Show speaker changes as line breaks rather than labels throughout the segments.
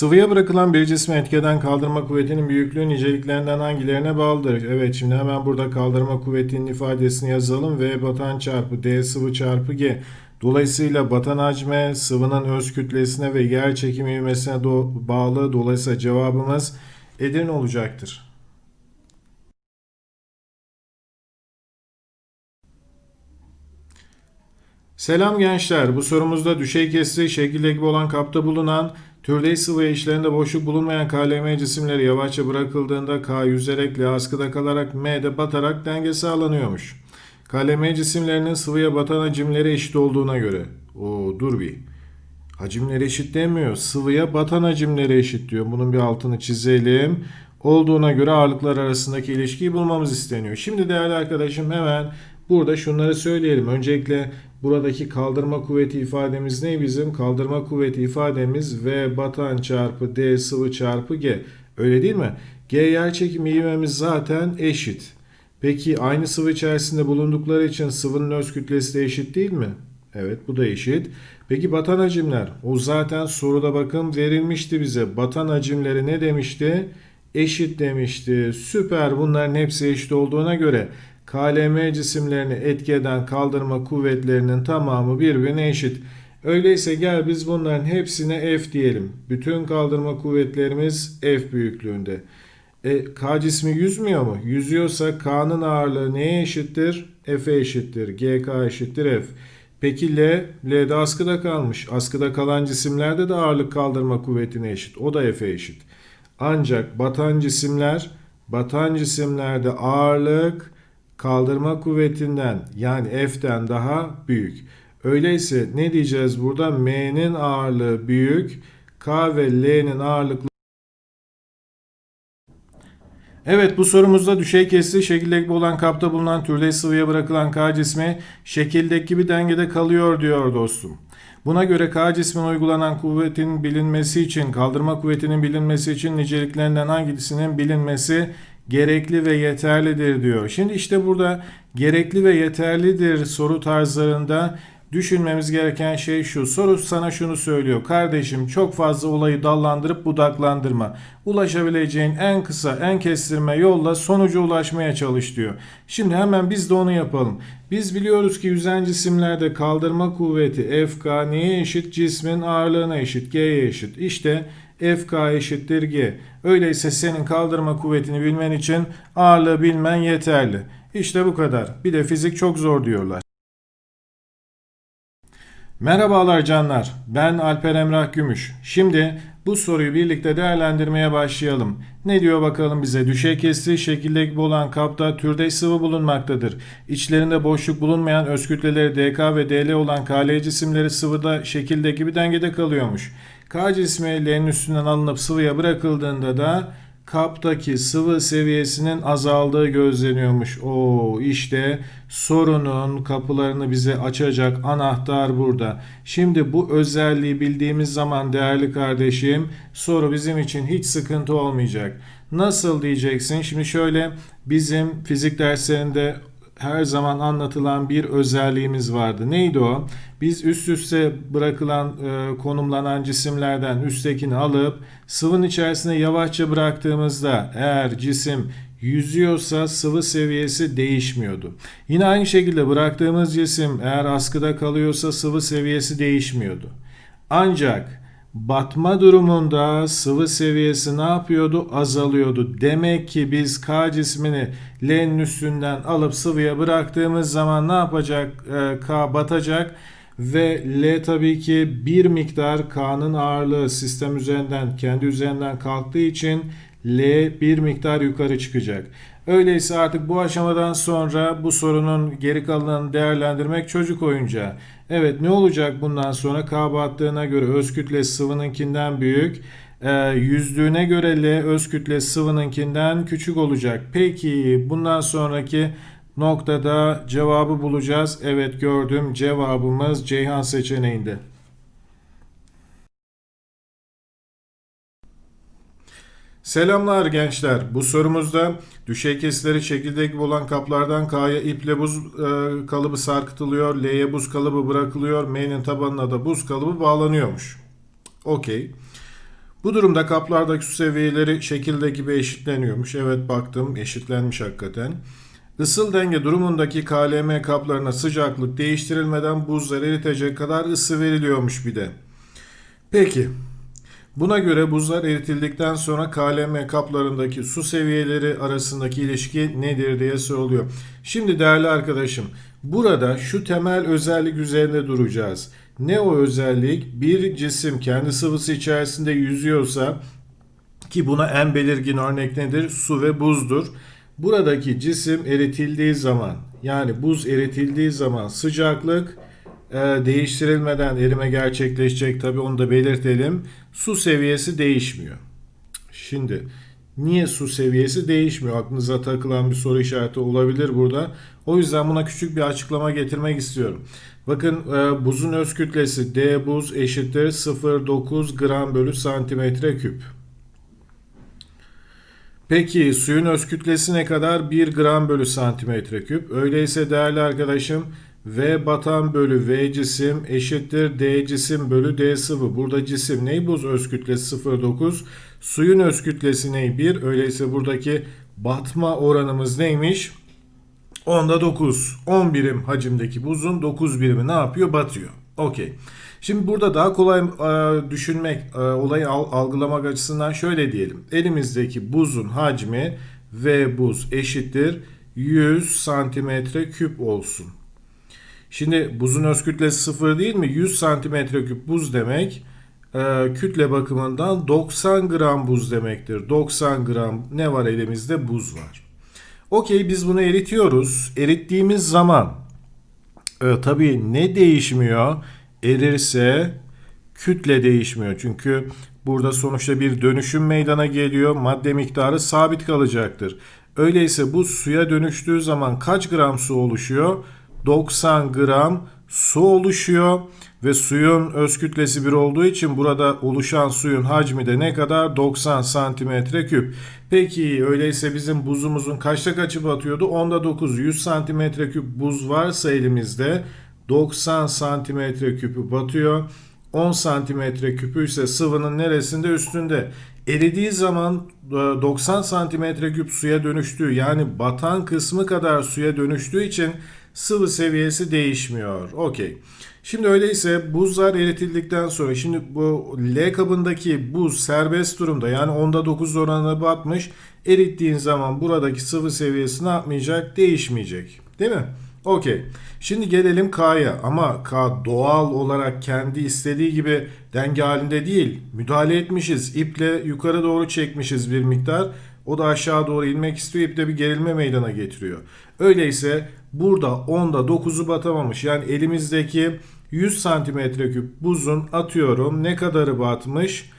Sıvıya bırakılan bir cismi etkeden kaldırma kuvvetinin büyüklüğü niceliklerinden hangilerine bağlıdır? Evet şimdi hemen burada kaldırma kuvvetinin ifadesini yazalım. V batan çarpı D sıvı çarpı G. Dolayısıyla batan hacme sıvının öz kütlesine ve yer çekimi ivmesine do- bağlı. Dolayısıyla cevabımız Edirne olacaktır. Selam gençler. Bu sorumuzda düşey kestiği şekilde gibi olan kapta bulunan türdeş sıvı içlerinde boşluk bulunmayan KLM cisimleri yavaşça bırakıldığında K yüzerek L askıda kalarak M'de batarak denge sağlanıyormuş. KLM cisimlerinin sıvıya batan hacimleri eşit olduğuna göre. O dur bir. Hacimleri eşit demiyor. Sıvıya batan hacimleri eşit diyor. Bunun bir altını çizelim. Olduğuna göre ağırlıklar arasındaki ilişkiyi bulmamız isteniyor. Şimdi değerli arkadaşım hemen burada şunları söyleyelim. Öncelikle buradaki kaldırma kuvveti ifademiz ne bizim? Kaldırma kuvveti ifademiz V batan çarpı D sıvı çarpı G. Öyle değil mi? G yer çekimi ivmemiz zaten eşit. Peki aynı sıvı içerisinde bulundukları için sıvının öz kütlesi de eşit değil mi? Evet bu da eşit. Peki batan hacimler? O zaten soruda bakın verilmişti bize. Batan hacimleri ne demişti? Eşit demişti. Süper bunların hepsi eşit olduğuna göre KLM cisimlerini etki eden kaldırma kuvvetlerinin tamamı birbirine eşit. Öyleyse gel biz bunların hepsine F diyelim. Bütün kaldırma kuvvetlerimiz F büyüklüğünde. E, K cismi yüzmüyor mu? Yüzüyorsa K'nın ağırlığı neye eşittir? F'e eşittir. GK eşittir F. Peki L, L'de askıda kalmış. Askıda kalan cisimlerde de ağırlık kaldırma kuvvetine eşit. O da F'e eşit. Ancak batan cisimler, batan cisimlerde ağırlık kaldırma kuvvetinden yani F'den daha büyük. Öyleyse ne diyeceğiz burada? M'nin ağırlığı büyük, K ve L'nin ağırlıkları Evet bu sorumuzda düşey kestiği şekilde gibi olan kapta bulunan türdeş sıvıya bırakılan K cismi şekildeki gibi dengede kalıyor diyor dostum. Buna göre K cismine uygulanan kuvvetin bilinmesi için, kaldırma kuvvetinin bilinmesi için niceliklerinden hangisinin bilinmesi gerekli ve yeterlidir diyor. Şimdi işte burada gerekli ve yeterlidir soru tarzlarında Düşünmemiz gereken şey şu. Soru sana şunu söylüyor. Kardeşim çok fazla olayı dallandırıp budaklandırma. Ulaşabileceğin en kısa, en kestirme yolla sonuca ulaşmaya çalış diyor. Şimdi hemen biz de onu yapalım. Biz biliyoruz ki yüzen cisimlerde kaldırma kuvveti FK neye eşit? Cismin ağırlığına eşit, G'ye eşit. İşte FK eşittir G. Öyleyse senin kaldırma kuvvetini bilmen için ağırlığı bilmen yeterli. İşte bu kadar. Bir de fizik çok zor diyorlar. Merhabalar canlar. Ben Alper Emrah Gümüş. Şimdi bu soruyu birlikte değerlendirmeye başlayalım. Ne diyor bakalım bize? Düşey kestiği şekilde gibi olan kapta türdeş sıvı bulunmaktadır. İçlerinde boşluk bulunmayan öz kütleleri DK ve DL olan KL cisimleri sıvıda şekilde gibi dengede kalıyormuş. K cismi L'nin üstünden alınıp sıvıya bırakıldığında da kaptaki sıvı seviyesinin azaldığı gözleniyormuş. O işte sorunun kapılarını bize açacak anahtar burada. Şimdi bu özelliği bildiğimiz zaman değerli kardeşim soru bizim için hiç sıkıntı olmayacak. Nasıl diyeceksin? Şimdi şöyle bizim fizik derslerinde her zaman anlatılan bir özelliğimiz vardı. Neydi o? Biz üst üste bırakılan e, konumlanan cisimlerden üsttekini alıp sıvının içerisine yavaşça bıraktığımızda eğer cisim yüzüyorsa sıvı seviyesi değişmiyordu. Yine aynı şekilde bıraktığımız cisim eğer askıda kalıyorsa sıvı seviyesi değişmiyordu. Ancak batma durumunda sıvı seviyesi ne yapıyordu? Azalıyordu. Demek ki biz K cismini L'nin üstünden alıp sıvıya bıraktığımız zaman ne yapacak? Ee, K batacak ve L tabii ki bir miktar K'nın ağırlığı sistem üzerinden kendi üzerinden kalktığı için L bir miktar yukarı çıkacak. Öyleyse artık bu aşamadan sonra bu sorunun geri kalanını değerlendirmek çocuk oyuncağı. Evet ne olacak bundan sonra K battığına göre öz kütle sıvınınkinden büyük. E, yüzdüğüne göre L öz kütle sıvınınkinden küçük olacak. Peki bundan sonraki noktada cevabı bulacağız. Evet gördüm cevabımız Ceyhan seçeneğinde. Selamlar gençler. Bu sorumuzda düşey kesitleri şekilde gibi olan kaplardan K'ya iple buz e, kalıbı sarkıtılıyor, L'ye buz kalıbı bırakılıyor, M'nin tabanına da buz kalıbı bağlanıyormuş. Okey. Bu durumda kaplardaki su seviyeleri şekilde gibi eşitleniyormuş. Evet baktım eşitlenmiş hakikaten. Isıl denge durumundaki KLM kaplarına sıcaklık değiştirilmeden buzlar eritecek kadar ısı veriliyormuş bir de. Peki buna göre buzlar eritildikten sonra KLM kaplarındaki su seviyeleri arasındaki ilişki nedir diye soruluyor. Şimdi değerli arkadaşım burada şu temel özellik üzerinde duracağız. Ne o özellik? Bir cisim kendi sıvısı içerisinde yüzüyorsa ki buna en belirgin örnek nedir? Su ve buzdur. Buradaki cisim eritildiği zaman yani buz eritildiği zaman sıcaklık e, değiştirilmeden erime gerçekleşecek tabi onu da belirtelim. Su seviyesi değişmiyor. Şimdi niye su seviyesi değişmiyor? Aklınıza takılan bir soru işareti olabilir burada. O yüzden buna küçük bir açıklama getirmek istiyorum. Bakın e, buzun öz kütlesi D buz eşittir 0.9 gram bölü santimetre küp. Peki suyun öz kütlesi ne kadar? 1 gram bölü santimetre küp. Öyleyse değerli arkadaşım V batan bölü V cisim eşittir D cisim bölü D sıvı. Burada cisim ney? Buz öz kütlesi 0.9. Suyun öz kütlesi ney? 1. Öyleyse buradaki batma oranımız neymiş? Onda 9. 10 birim hacimdeki buzun 9 birimi ne yapıyor? Batıyor. Okey. Şimdi burada daha kolay e, düşünmek, e, olayı al, algılamak açısından şöyle diyelim. Elimizdeki buzun hacmi V buz eşittir 100 santimetre küp olsun. Şimdi buzun öz kütlesi sıfır değil mi? 100 santimetre küp buz demek e, kütle bakımından 90 gram buz demektir. 90 gram ne var elimizde? Buz var. Okey biz bunu eritiyoruz. Erittiğimiz zaman e, tabii ne değişmiyor? Erirse kütle değişmiyor. Çünkü burada sonuçta bir dönüşüm meydana geliyor. Madde miktarı sabit kalacaktır. Öyleyse bu suya dönüştüğü zaman kaç gram su oluşuyor? 90 gram su oluşuyor ve suyun öz kütlesi 1 olduğu için burada oluşan suyun hacmi de ne kadar? 90 santimetre küp. Peki öyleyse bizim buzumuzun kaçta kaçı batıyordu? Onda 9. 100 santimetre küp buz varsa elimizde 90 santimetre küpü batıyor. 10 santimetre küpü ise sıvının neresinde üstünde. Eridiği zaman 90 santimetre küp suya dönüştüğü yani batan kısmı kadar suya dönüştüğü için sıvı seviyesi değişmiyor. Okey. Şimdi öyleyse buzlar eritildikten sonra şimdi bu L kabındaki buz serbest durumda yani onda 9 oranına batmış. Erittiğin zaman buradaki sıvı seviyesi ne yapmayacak? Değişmeyecek. Değil mi? Okey. Şimdi gelelim K'ya ama K doğal olarak kendi istediği gibi denge halinde değil. Müdahale etmişiz. İple yukarı doğru çekmişiz bir miktar. O da aşağı doğru inmek istiyor. İple bir gerilme meydana getiriyor. Öyleyse burada 10'da 9'u batamamış. Yani elimizdeki 100 santimetre küp buzun atıyorum ne kadarı batmış?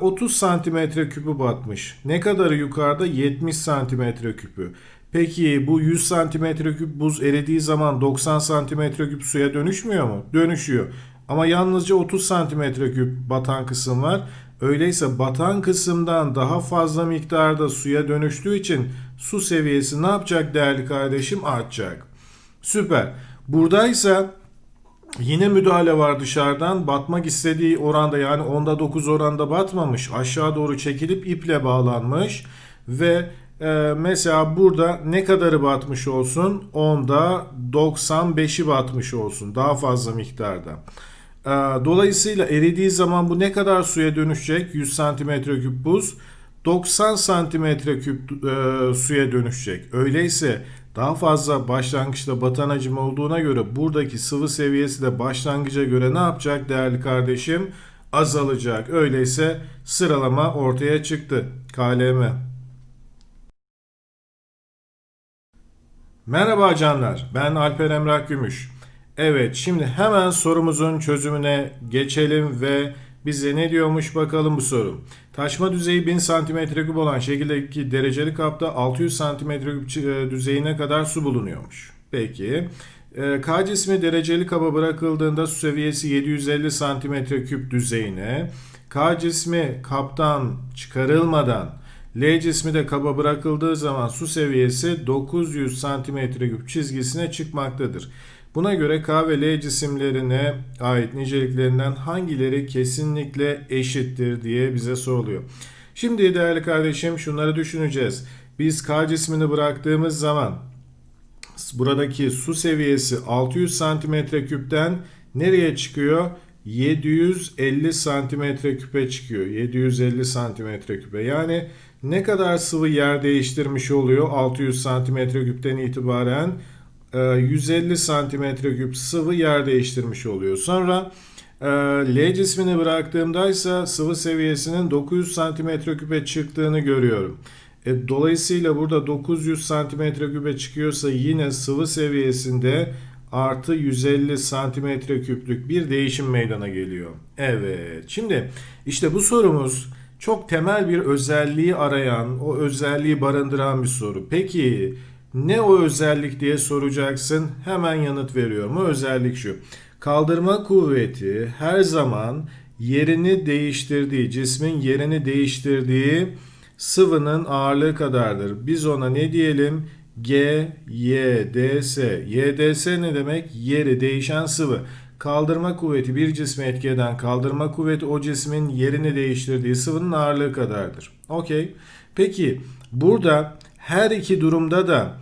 30 santimetre küpü batmış. Ne kadarı yukarıda? 70 santimetre küpü. Peki bu 100 santimetre küp buz eridiği zaman 90 santimetre küp suya dönüşmüyor mu? Dönüşüyor. Ama yalnızca 30 santimetre küp batan kısım var. Öyleyse batan kısımdan daha fazla miktarda suya dönüştüğü için su seviyesi ne yapacak değerli kardeşim? Artacak. Süper. Buradaysa yine müdahale var dışarıdan. Batmak istediği oranda yani onda 9 oranda batmamış. Aşağı doğru çekilip iple bağlanmış. Ve e, mesela burada ne kadarı batmış olsun? Onda 95'i batmış olsun. Daha fazla miktarda. E, dolayısıyla eridiği zaman bu ne kadar suya dönüşecek? 100 santimetre küp buz. 90 santimetre küp e, suya dönüşecek. Öyleyse daha fazla başlangıçta batan hacim olduğuna göre buradaki sıvı seviyesi de başlangıca göre ne yapacak değerli kardeşim? Azalacak. Öyleyse sıralama ortaya çıktı. KLM. Merhaba canlar. Ben Alper Emrah Gümüş. Evet şimdi hemen sorumuzun çözümüne geçelim ve bize ne diyormuş bakalım bu soru. Taşma düzeyi 1000 cm3 olan şekildeki dereceli kapta 600 cm3 düzeyine kadar su bulunuyormuş. Peki. E, K cismi dereceli kaba bırakıldığında su seviyesi 750 cm3 düzeyine, K cismi kaptan çıkarılmadan L cismi de kaba bırakıldığı zaman su seviyesi 900 cm3 çizgisine çıkmaktadır. Buna göre K ve L cisimlerine ait niceliklerinden hangileri kesinlikle eşittir diye bize soruluyor. Şimdi değerli kardeşim şunları düşüneceğiz. Biz K cismini bıraktığımız zaman buradaki su seviyesi 600 santimetre küpten nereye çıkıyor? 750 santimetre küpe çıkıyor. 750 santimetre küpe. Yani ne kadar sıvı yer değiştirmiş oluyor 600 santimetre küpten itibaren? 150 santimetre küp sıvı yer değiştirmiş oluyor. Sonra e, L cismini bıraktığımda ise sıvı seviyesinin 900 santimetre küpe çıktığını görüyorum. E, dolayısıyla burada 900 santimetre küpe çıkıyorsa yine sıvı seviyesinde artı 150 santimetre küplük bir değişim meydana geliyor. Evet. Şimdi işte bu sorumuz çok temel bir özelliği arayan, o özelliği barındıran bir soru. Peki ne o özellik diye soracaksın. Hemen yanıt veriyorum. O özellik şu. Kaldırma kuvveti her zaman yerini değiştirdiği, cismin yerini değiştirdiği sıvının ağırlığı kadardır. Biz ona ne diyelim? G, Y, D, S. Y, D, S ne demek? Yeri değişen sıvı. Kaldırma kuvveti bir cismi etki eden kaldırma kuvveti o cismin yerini değiştirdiği sıvının ağırlığı kadardır. Okey. Peki burada her iki durumda da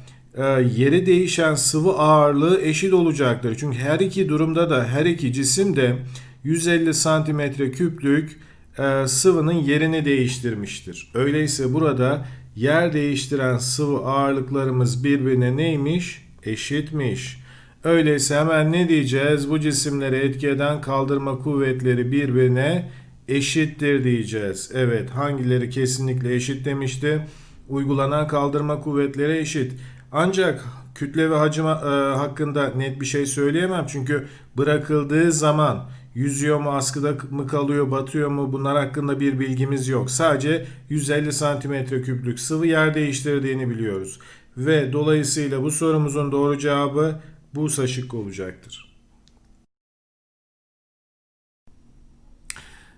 yeri değişen sıvı ağırlığı eşit olacaktır. Çünkü her iki durumda da her iki cisim de 150 santimetre küplük e, sıvının yerini değiştirmiştir. Öyleyse burada yer değiştiren sıvı ağırlıklarımız birbirine neymiş? Eşitmiş. Öyleyse hemen ne diyeceğiz? Bu cisimleri etki eden kaldırma kuvvetleri birbirine eşittir diyeceğiz. Evet hangileri kesinlikle eşit demişti? Uygulanan kaldırma kuvvetleri eşit. Ancak kütle ve hacim e, hakkında net bir şey söyleyemem. Çünkü bırakıldığı zaman yüzüyor mu, askıda mı kalıyor, batıyor mu bunlar hakkında bir bilgimiz yok. Sadece 150 santimetre küplük sıvı yer değiştirdiğini biliyoruz. Ve dolayısıyla bu sorumuzun doğru cevabı Bursa şıkkı olacaktır.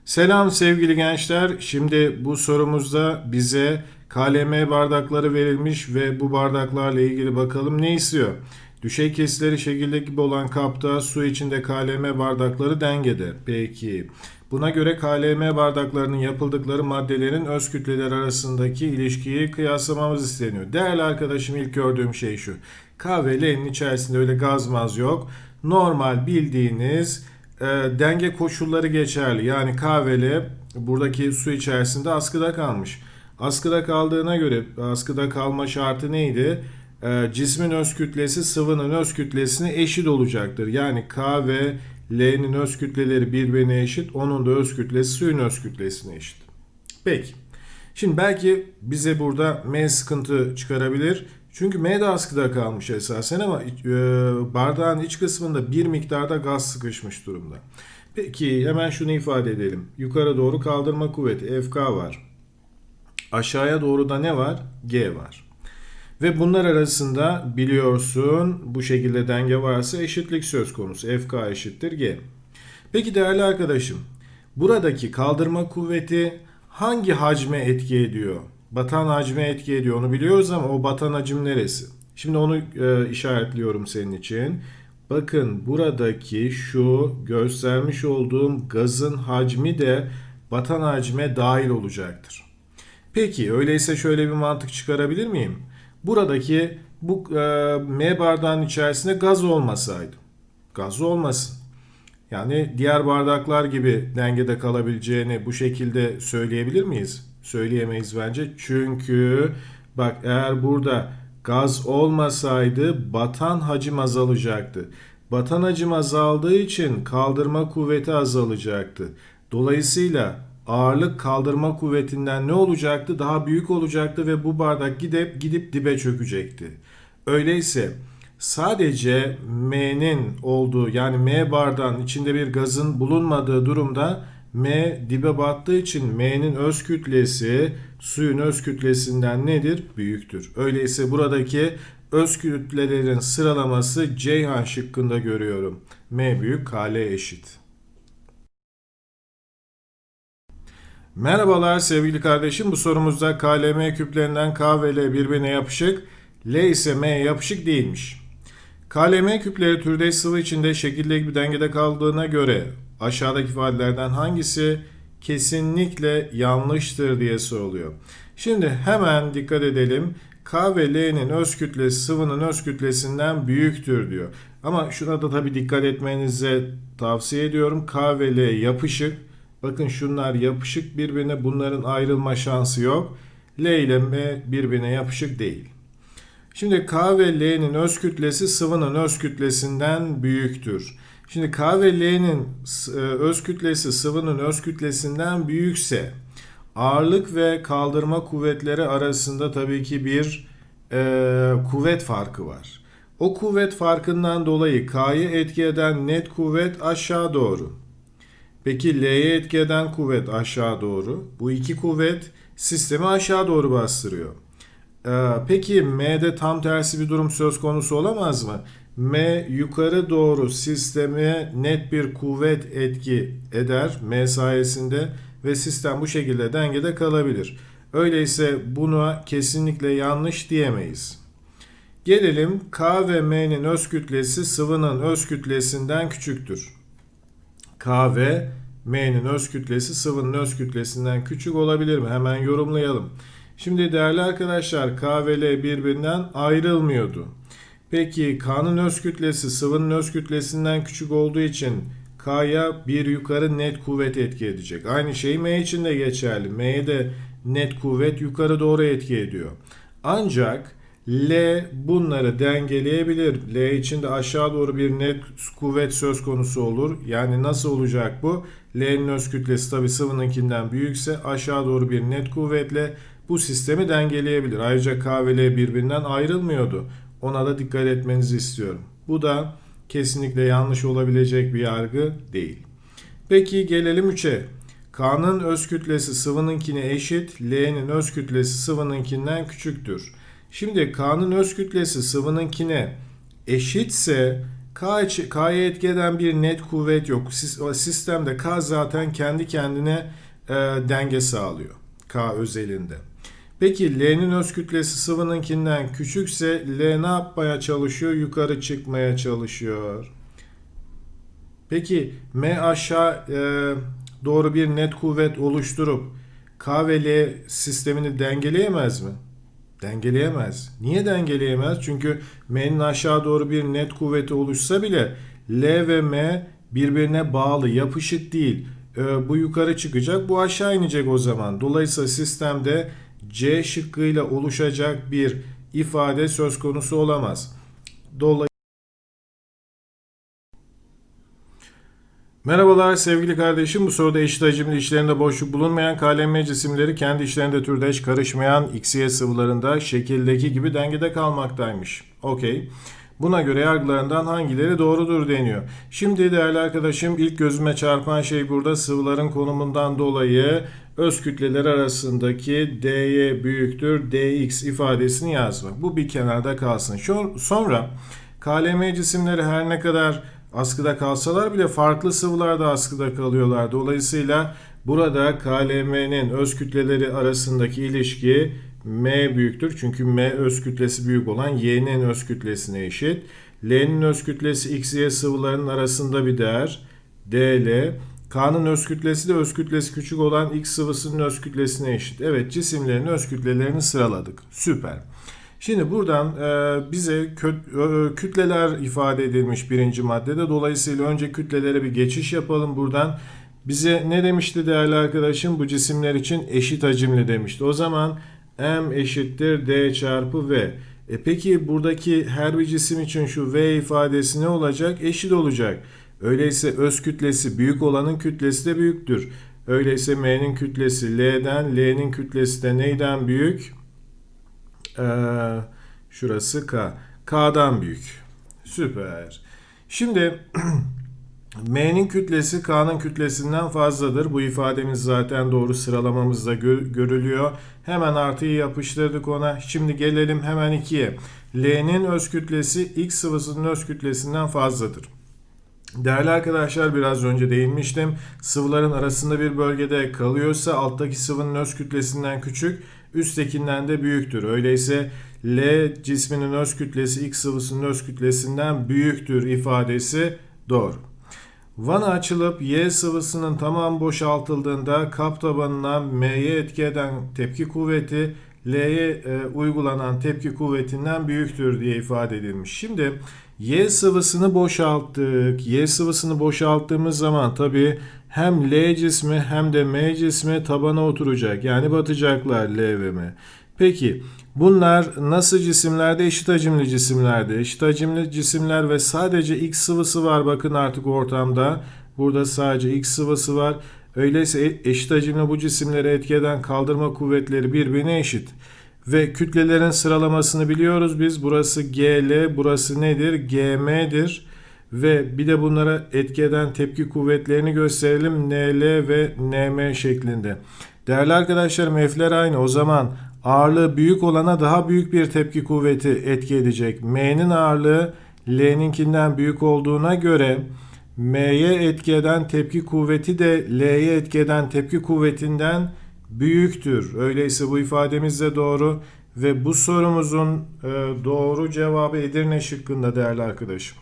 Selam sevgili gençler. Şimdi bu sorumuzda bize KLM bardakları verilmiş ve bu bardaklarla ilgili bakalım ne istiyor? Düşey kesileri şekilde gibi olan kapta su içinde KLM bardakları dengede. Peki. Buna göre KLM bardaklarının yapıldıkları maddelerin öz kütleler arasındaki ilişkiyi kıyaslamamız isteniyor. Değerli arkadaşım ilk gördüğüm şey şu. K ve L'nin içerisinde öyle gaz maz yok. Normal bildiğiniz e, denge koşulları geçerli. Yani K ve L buradaki su içerisinde askıda kalmış. Askıda kaldığına göre askıda kalma şartı neydi? E, cismin öz kütlesi sıvının öz kütlesine eşit olacaktır. Yani K ve L'nin öz kütleleri birbirine eşit. Onun da öz kütlesi suyun öz kütlesine eşit. Peki. Şimdi belki bize burada M sıkıntı çıkarabilir. Çünkü M de askıda kalmış esasen ama e, bardağın iç kısmında bir miktarda gaz sıkışmış durumda. Peki hemen şunu ifade edelim. Yukarı doğru kaldırma kuvveti FK var. Aşağıya doğru da ne var? G var. Ve bunlar arasında biliyorsun bu şekilde denge varsa eşitlik söz konusu. FK eşittir G. Peki değerli arkadaşım buradaki kaldırma kuvveti hangi hacme etki ediyor? Batan hacme etki ediyor onu biliyoruz ama o batan hacim neresi? Şimdi onu e, işaretliyorum senin için. Bakın buradaki şu göstermiş olduğum gazın hacmi de batan hacme dahil olacaktır. Peki öyleyse şöyle bir mantık çıkarabilir miyim? Buradaki bu e, M bardağın içerisinde gaz olmasaydı. Gaz olmasın. Yani diğer bardaklar gibi dengede kalabileceğini bu şekilde söyleyebilir miyiz? Söyleyemeyiz bence. Çünkü bak eğer burada gaz olmasaydı batan hacim azalacaktı. Batan hacim azaldığı için kaldırma kuvveti azalacaktı. Dolayısıyla ağırlık kaldırma kuvvetinden ne olacaktı? Daha büyük olacaktı ve bu bardak gidip gidip dibe çökecekti. Öyleyse sadece M'nin olduğu yani M bardağın içinde bir gazın bulunmadığı durumda M dibe battığı için M'nin öz kütlesi suyun öz kütlesinden nedir? Büyüktür. Öyleyse buradaki öz kütlelerin sıralaması Ceyhan şıkkında görüyorum. M büyük KL eşit. Merhabalar sevgili kardeşim. Bu sorumuzda KLM küplerinden K ve L birbirine yapışık, L ise M yapışık değilmiş. KLM küpleri türdeş sıvı içinde şekildeki bir dengede kaldığına göre aşağıdaki ifadelerden hangisi kesinlikle yanlıştır diye soruluyor. Şimdi hemen dikkat edelim. K ve L'nin öz kütlesi sıvının öz kütlesinden büyüktür diyor. Ama şuna da tabii dikkat etmenize tavsiye ediyorum. K ve L yapışık. Bakın şunlar yapışık birbirine bunların ayrılma şansı yok. L ile M birbirine yapışık değil. Şimdi K ve L'nin öz kütlesi sıvının öz kütlesinden büyüktür. Şimdi K ve L'nin e, öz kütlesi sıvının öz kütlesinden büyükse ağırlık ve kaldırma kuvvetleri arasında tabii ki bir e, kuvvet farkı var. O kuvvet farkından dolayı K'yı etki eden net kuvvet aşağı doğru. Peki L'ye etki eden kuvvet aşağı doğru. Bu iki kuvvet sistemi aşağı doğru bastırıyor. Ee, peki M'de tam tersi bir durum söz konusu olamaz mı? M yukarı doğru sisteme net bir kuvvet etki eder M sayesinde ve sistem bu şekilde dengede kalabilir. Öyleyse buna kesinlikle yanlış diyemeyiz. Gelelim K ve M'nin öz kütlesi sıvının öz kütlesinden küçüktür. K ve M'nin öz kütlesi sıvının öz kütlesinden küçük olabilir mi? Hemen yorumlayalım. Şimdi değerli arkadaşlar K ve L birbirinden ayrılmıyordu. Peki K'nın öz kütlesi sıvının öz kütlesinden küçük olduğu için K'ya bir yukarı net kuvvet etki edecek. Aynı şey M için de geçerli. M'ye de net kuvvet yukarı doğru etki ediyor. Ancak L bunları dengeleyebilir. L için de aşağı doğru bir net kuvvet söz konusu olur. Yani nasıl olacak bu? L'nin öz kütlesi tabi sıvınınkinden büyükse aşağı doğru bir net kuvvetle bu sistemi dengeleyebilir. Ayrıca K ve L birbirinden ayrılmıyordu. Ona da dikkat etmenizi istiyorum. Bu da kesinlikle yanlış olabilecek bir yargı değil. Peki gelelim 3'e. K'nın öz kütlesi sıvınınkine eşit, L'nin öz kütlesi sıvınınkinden küçüktür. Şimdi K'nın öz kütlesi sıvınınkine eşitse K, K'ya etki eden bir net kuvvet yok. Sistemde K zaten kendi kendine e, denge sağlıyor. K özelinde. Peki L'nin öz kütlesi sıvınınkinden küçükse L ne yapmaya çalışıyor? Yukarı çıkmaya çalışıyor. Peki M aşağı e, doğru bir net kuvvet oluşturup K ve L sistemini dengeleyemez mi? Dengeleyemez. Niye dengeleyemez? Çünkü M'nin aşağı doğru bir net kuvveti oluşsa bile L ve M birbirine bağlı, yapışık değil. E, bu yukarı çıkacak, bu aşağı inecek o zaman. Dolayısıyla sistemde C şıkkıyla oluşacak bir ifade söz konusu olamaz. Dolayısıyla Merhabalar sevgili kardeşim. Bu soruda eşit hacimli içlerinde boşluk bulunmayan KLM cisimleri kendi içlerinde türdeş karışmayan XY sıvılarında şekildeki gibi dengede kalmaktaymış. Okey. Buna göre yargılarından hangileri doğrudur deniyor. Şimdi değerli arkadaşım ilk gözüme çarpan şey burada sıvıların konumundan dolayı öz kütleler arasındaki dy büyüktür dx ifadesini yazmak. Bu bir kenarda kalsın. Sonra KLM cisimleri her ne kadar askıda kalsalar bile farklı sıvılarda askıda kalıyorlar. Dolayısıyla burada KLM'nin öz kütleleri arasındaki ilişki M büyüktür. Çünkü M öz kütlesi büyük olan Y'nin öz kütlesine eşit. L'nin öz kütlesi X, Y sıvılarının arasında bir değer. DL. K'nın öz kütlesi de öz kütlesi küçük olan X sıvısının öz kütlesine eşit. Evet cisimlerin öz kütlelerini sıraladık. Süper. Şimdi buradan e, bize kütleler ifade edilmiş birinci maddede. Dolayısıyla önce kütlelere bir geçiş yapalım buradan. Bize ne demişti değerli arkadaşım? Bu cisimler için eşit hacimli demişti. O zaman M eşittir D çarpı V. E peki buradaki her bir cisim için şu V ifadesi ne olacak? Eşit olacak. Öyleyse öz kütlesi büyük olanın kütlesi de büyüktür. Öyleyse M'nin kütlesi L'den, L'nin kütlesi de neyden büyük? Ee, şurası K. K'dan büyük. Süper. Şimdi M'nin kütlesi K'nın kütlesinden fazladır. Bu ifademiz zaten doğru sıralamamızda görülüyor. Hemen artıyı yapıştırdık ona. Şimdi gelelim hemen 2'ye. L'nin öz kütlesi X sıvısının öz kütlesinden fazladır. Değerli arkadaşlar biraz önce değinmiştim. Sıvıların arasında bir bölgede kalıyorsa alttaki sıvının öz kütlesinden küçük, üsttekinden de büyüktür. Öyleyse L cisminin öz kütlesi X sıvısının öz kütlesinden büyüktür ifadesi doğru. Vana açılıp Y sıvısının tamam boşaltıldığında kap tabanına M'ye etki eden tepki kuvveti L'ye e, uygulanan tepki kuvvetinden büyüktür diye ifade edilmiş. Şimdi Y sıvısını boşalttık. Y sıvısını boşalttığımız zaman tabi hem L cismi hem de M cismi tabana oturacak. Yani batacaklar L ve M. Peki bunlar nasıl cisimlerde? Eşit hacimli cisimlerde. Eşit hacimli cisimler ve sadece X sıvısı var bakın artık ortamda. Burada sadece X sıvısı var. Öyleyse e- eşit hacimli bu cisimleri etki eden kaldırma kuvvetleri birbirine eşit. Ve kütlelerin sıralamasını biliyoruz biz. Burası GL, burası nedir? GM'dir. Ve bir de bunlara etki eden tepki kuvvetlerini gösterelim. NL ve NM şeklinde. Değerli arkadaşlarım F'ler aynı. O zaman ağırlığı büyük olana daha büyük bir tepki kuvveti etki edecek. M'nin ağırlığı L'ninkinden büyük olduğuna göre M'ye etki eden tepki kuvveti de L'ye etki eden tepki kuvvetinden büyüktür. Öyleyse bu ifademiz de doğru ve bu sorumuzun e, doğru cevabı Edirne şıkkında değerli arkadaşım.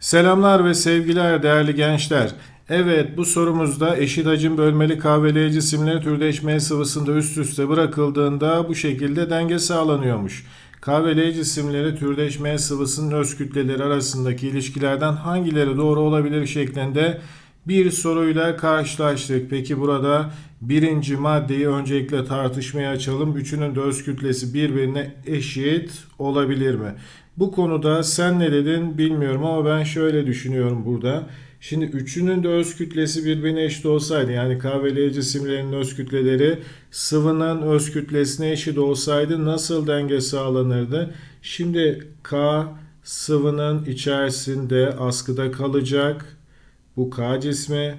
Selamlar ve sevgiler değerli gençler. Evet bu sorumuzda eşit hacim bölmeli KVL cisimleri türdeşme sıvısında üst üste bırakıldığında bu şekilde denge sağlanıyormuş. KVL cisimleri türdeşme sıvısının öz kütleleri arasındaki ilişkilerden hangileri doğru olabilir şeklinde bir soruyla karşılaştık. Peki burada birinci maddeyi öncelikle tartışmaya açalım. Üçünün de öz kütlesi birbirine eşit olabilir mi? Bu konuda sen ne dedin bilmiyorum ama ben şöyle düşünüyorum burada. Şimdi üçünün de öz kütlesi birbirine eşit olsaydı yani KVL cisimlerinin öz kütleleri sıvının öz kütlesine eşit olsaydı nasıl denge sağlanırdı? Şimdi K sıvının içerisinde askıda kalacak. Bu K cismi.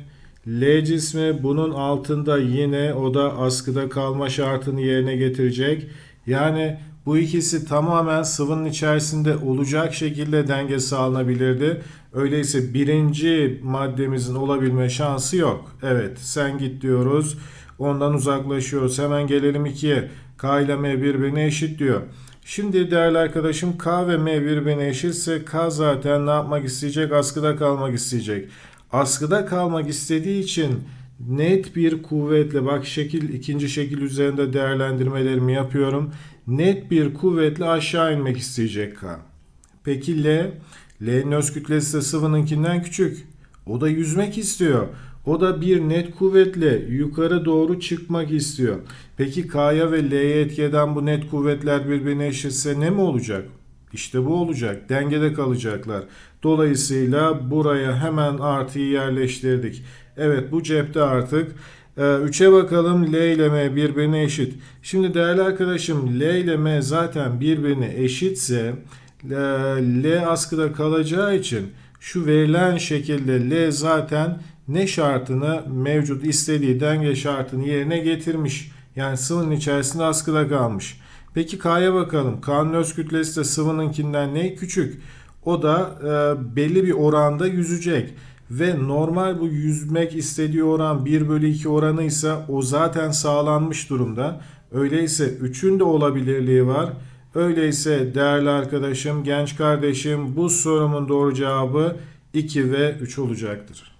L cismi bunun altında yine o da askıda kalma şartını yerine getirecek. Yani bu ikisi tamamen sıvının içerisinde olacak şekilde denge sağlanabilirdi. Öyleyse birinci maddemizin olabilme şansı yok. Evet sen git diyoruz. Ondan uzaklaşıyoruz. Hemen gelelim 2'ye. K ile M birbirine eşit diyor. Şimdi değerli arkadaşım K ve M birbirine eşitse K zaten ne yapmak isteyecek? Askıda kalmak isteyecek. Askıda kalmak istediği için net bir kuvvetle bak şekil ikinci şekil üzerinde değerlendirmelerimi yapıyorum. Net bir kuvvetle aşağı inmek isteyecek K. Peki L? L'nin öz kütlesi de sıvınınkinden küçük. O da yüzmek istiyor. O da bir net kuvvetle yukarı doğru çıkmak istiyor. Peki K'ya ve L'ye etki eden bu net kuvvetler birbirine eşitse ne mi olacak? İşte bu olacak. Dengede kalacaklar. Dolayısıyla buraya hemen artıyı yerleştirdik. Evet bu cepte artık. 3'e bakalım L ile M birbirine eşit. Şimdi değerli arkadaşım L ile M zaten birbirine eşitse L askıda kalacağı için şu verilen şekilde L zaten ne şartını mevcut istediği denge şartını yerine getirmiş. Yani sıvının içerisinde askıda kalmış. Peki K'ya bakalım. K'nın öz kütlesi de sıvınınkinden ne? Küçük. O da e, belli bir oranda yüzecek. Ve normal bu yüzmek istediği oran 1 bölü 2 oranıysa o zaten sağlanmış durumda. Öyleyse 3'ün de olabilirliği var. Öyleyse değerli arkadaşım, genç kardeşim bu sorumun doğru cevabı 2 ve 3 olacaktır.